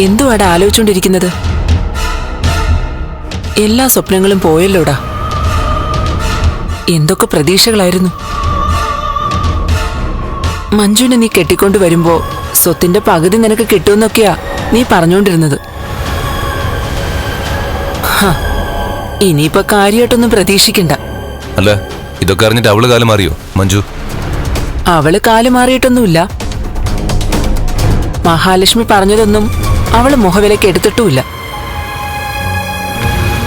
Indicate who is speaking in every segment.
Speaker 1: എന്തുവാടാ ആലോചിച്ചുകൊണ്ടിരിക്കുന്നത് എല്ലാ സ്വപ്നങ്ങളും പോയല്ലോടാ. എന്തൊക്കെ പ്രതീക്ഷകളായിരുന്നു. മഞ്ജുവിനെ നീ കെട്ടിക്കൊണ്ട് വരുമ്പോ സ്വത്തിന്റെ പകുതി നിനക്ക് കിട്ടുമെന്നൊക്കെയാ നീ പറഞ്ഞുകൊണ്ടിരുന്നത് ഇനിയിപ്പോ കാര്യമായിട്ടൊന്നും പ്രതീക്ഷിക്കണ്ട.
Speaker 2: അല്ല ഇതൊക്കെ അറിഞ്ഞിട്ട് അവൾ കാലം മാറിയോ മഞ്ജു?
Speaker 1: അവൾ കാലം മാറിയിട്ടൊന്നുമില്ല. മഹാലക്ഷ്മി പറഞ്ഞതൊന്നും അവൾ മുഖവിലയ്ക്ക് എടുത്തിട്ടുമില്ല.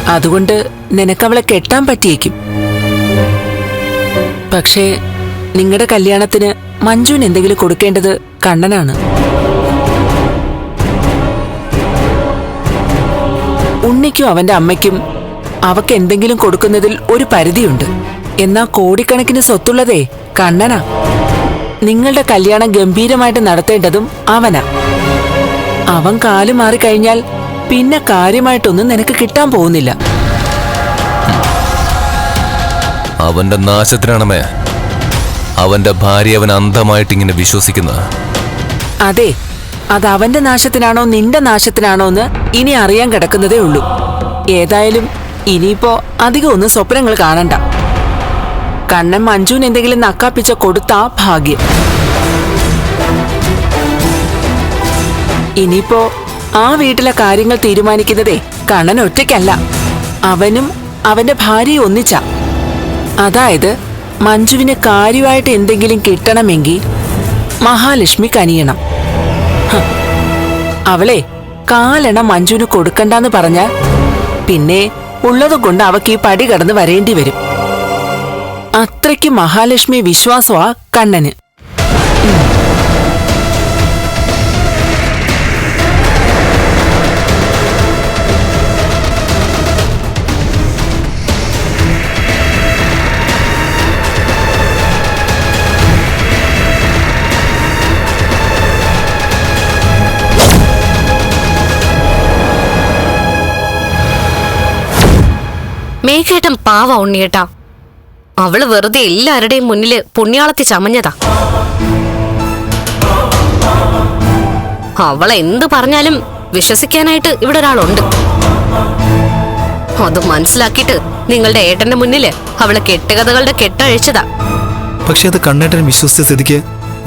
Speaker 1: അതുകൊണ്ട് നിനക്ക് അവളെ കെട്ടാൻ പറ്റിയേക്കും. പക്ഷേ നിങ്ങളുടെ കല്യാണത്തിന് മഞ്ജുവിന് എന്തെങ്കിലും കൊടുക്കേണ്ടത് കണ്ണനാണ്. ഉണ്ണിക്കും അവന്റെ അമ്മയ്ക്കും അവക്ക് എന്തെങ്കിലും കൊടുക്കുന്നതിൽ ഒരു പരിധിയുണ്ട്. എന്നാ കോടിക്കണക്കിന് സ്വത്തുള്ളതേ കണ്ണനാ. നിങ്ങളുടെ കല്യാണം ഗംഭീരമായിട്ട് നടത്തേണ്ടതും അവനാ. അവൻ കാൽ മാറിക്കഴിഞ്ഞാൽ പിന്നെ കാര്യമായിട്ടൊന്നും നിനക്ക് കിട്ടാൻ പോകുന്നില്ല.
Speaker 2: അവന്റെ നാശത്തിനാണമേ. അവന്റെ ഭാര്യ അവൻ അന്ധമായിട്ട് ഇങ്ങനെ വിശ്വസിക്കുന്നത്.
Speaker 1: അതെ അത് അവന്റെ നാശത്തിനാണോ നിന്റെ നാശത്തിനാണോ എന്ന് ഇനി അറിയാൻ കിടക്കുന്നതേ ഉള്ളൂ. ഏതായാലും ഇനിയിപ്പോ അധികം ഒന്നും സ്വപ്നങ്ങൾ കാണണ്ട. കണ്ണൻ മഞ്ജുവിന് എന്തെങ്കിലും നക്കാപ്പിച്ച കൊടുത്താ ഭാഗ്യം. ഇനിയിപ്പോ ആ വീട്ടിലെ കാര്യങ്ങൾ തീരുമാനിക്കുന്നതേ കണ്ണൻ ഒറ്റയ്ക്കല്ല. അവനും അവന്റെ ഭാര്യയും ഒന്നിച്ച. അതായത് മഞ്ജുവിന് കാര്യമായിട്ട് എന്തെങ്കിലും കിട്ടണമെങ്കിൽ മഹാലക്ഷ്മി കനിയണം. അവളെ കാലെണ്ണ മഞ്ജുവിന് കൊടുക്കണ്ടെന്ന് പറഞ്ഞാൽ പിന്നെ ഉള്ളതുകൊണ്ട് അവക്ക് ഈ പടി കടന്ന് വരേണ്ടി വരും. അത്രയ്ക്ക് മഹാലക്ഷ്മി വിശ്വാസമാ കണ്ണന്.
Speaker 3: മേഘേട്ടൻ പാവ ഉണ്ണിയേട്ടാ. അവൾ വെറുതെ എല്ലാവരുടെയും മുന്നിൽ പുണ്യാളത്തി ചമഞ്ഞതാ. അവളെ എന്ത് പറഞ്ഞാലും വിശ്വസിക്കാനായിട്ട് ഇവിടെ ഒരാളുണ്ട്. അത് മനസ്സിലാക്കിയിട്ട് നിങ്ങളുടെ ഏട്ടന്റെ മുന്നിൽ അവളെ കെട്ടുകഥകളുടെ കെട്ടഴിച്ചതാ.
Speaker 4: പക്ഷെ അത് കണ്ണേട്ടൻ വിശ്വസിച്ച സ്ഥിതിക്ക്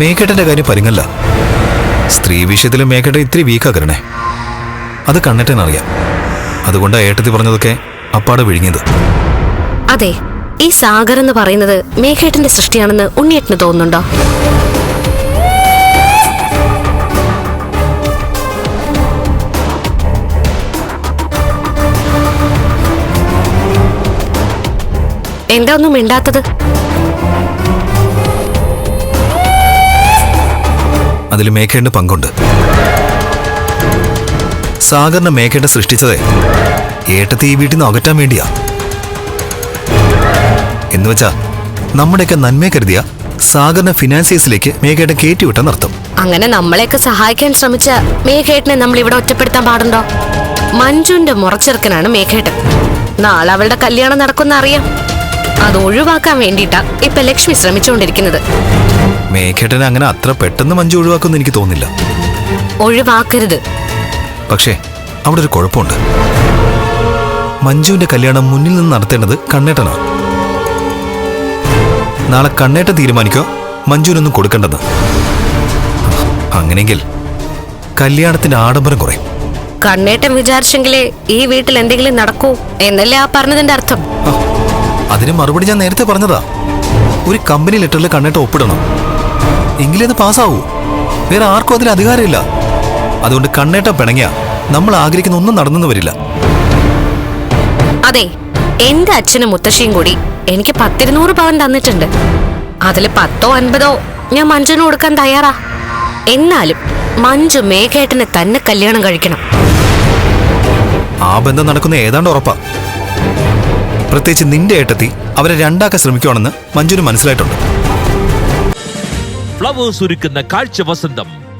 Speaker 4: മേഘേട്ടന്റെ കാര്യം പരിങ്ങല്ല. സ്ത്രീ വിഷയത്തിൽ മേഘേട്ടൻ ഇത്തിരി വീക്കാക്കരണേ അത് കണ്ണേട്ടൻ അറിയാം അതുകൊണ്ടാ ഏട്ടത്തി പറഞ്ഞതൊക്കെ അപ്പാടെ വിഴുങ്ങിയത്.
Speaker 3: അതെ ഈ സാഗർ എന്ന് പറയുന്നത് മേഘേട്ടന്റെ സൃഷ്ടിയാണെന്ന് ഉണ്ണിയേട്ടന് തോന്നുന്നുണ്ടോ? എന്താ ഒന്നും മിണ്ടാത്തത്?
Speaker 4: അതിൽ മേഘേട്ടന് പങ്കുണ്ട്. സാഗറിനെ മേക്കേട്ട സൃഷ്ടിച്ചതേ. ഏട്ടത്തെ ഈ വീട്ടിൽ നിന്ന് അകറ്റാൻ വേണ്ടിയാ. എന്നുവെച്ചാ നമ്മുടെയൊക്കെ നന്മയെ കരുതിയ സാഗറിനെ ഫിനാൻസിയേഴ്സിലേക്ക് മേക്കേട്ട കയറ്റിവിട്ടെന്നർത്ഥം
Speaker 3: അങ്ങനെ നമ്മളെയൊക്കെ സഹായിക്കാൻ ശ്രമിച്ച മേഘേട്ടനെ നമ്മൾ ഇവിടെ ഒറ്റപ്പെടുത്താൻ പാടുണ്ടോ? മഞ്ജുവിന്റെ മുറച്ചെറുക്കനാണ് മേഘേട്ടൻ. നാളെ അവളുടെ കല്യാണം നടക്കുന്ന അറിയാം. അത് ഒഴിവാക്കാൻ വേണ്ടിയിട്ടാ ഇപ്പൊ ലക്ഷ്മി ശ്രമിച്ചുകൊണ്ടിരിക്കുന്നത്.
Speaker 4: മേഘേട്ടനെ അങ്ങനെ അത്ര പെട്ടെന്ന് മഞ്ജു ഒഴിവാക്കുമെന്ന് എനിക്ക് തോന്നില്ല
Speaker 3: ഒഴിവാക്കരുത്.
Speaker 4: പക്ഷേ അവിടെ ഒരു കുഴപ്പമുണ്ട്. മഞ്ജുവിന്റെ കല്യാണം മുന്നിൽ നിന്ന് നടത്തേണ്ടത് കണ്ണേട്ടനാണ് നാളെ കണ്ണേട്ട തീരുമാനിക്കോ? മഞ്ജുവിനൊന്നും കൊടുക്കേണ്ടത് അങ്ങനെയെങ്കിൽ കല്യാണത്തിന്റെ ആഡംബരം കുറയും.
Speaker 3: കണ്ണേട്ടൻ വിചാരിച്ചെങ്കിലേ ഈ വീട്ടിൽ എന്തെങ്കിലും നടക്കൂ എന്നല്ലേ ആ പറഞ്ഞതിന്റെ അർത്ഥം.
Speaker 4: അതിന് മറുപടി ഞാൻ നേരത്തെ പറഞ്ഞതാ. ഒരു കമ്പനി ലെറ്ററിൽ കണ്ണേട്ട ഒപ്പിടണം. എങ്കിലേ അത് പാസ്സാവൂ. വേറെ ആർക്കും അതിന് അധികാരമില്ല. അതുകൊണ്ട് കണ്ണേട്ട പിണങ്ങിയ. നമ്മൾ ആഗ്രഹിക്കുന്ന ഒന്നും നടന്നു വരില്ല.
Speaker 3: അതെ എന്റെ അച്ഛനും മുത്തശ്ശിയും കൂടി എനിക്ക് പത്തിരുന്നൂറ് പവൻ തന്നിട്ടുണ്ട്. അതിൽ പത്തോ അൻപതോ ഞാൻ മഞ്ജുവിന് കൊടുക്കാൻ തയ്യാറാ. എന്നാലും മഞ്ജു മേഘേട്ടനെ തന്നെ കല്യാണം കഴിക്കണം.
Speaker 4: ആ ബന്ധം നടക്കുന്ന ഏതാണ്ട് ഉറപ്പാ. പ്രത്യേകിച്ച് നിന്റെ ഏട്ടത്തി അവരെ രണ്ടാക്കാൻ ശ്രമിക്കുവാണെന്ന് മഞ്ജുന് മനസ്സിലായിട്ടുണ്ട്.
Speaker 5: ഫ്ലവേഴ്സ് ഒരുക്കുന്ന കാഴ്ച വസന്തം.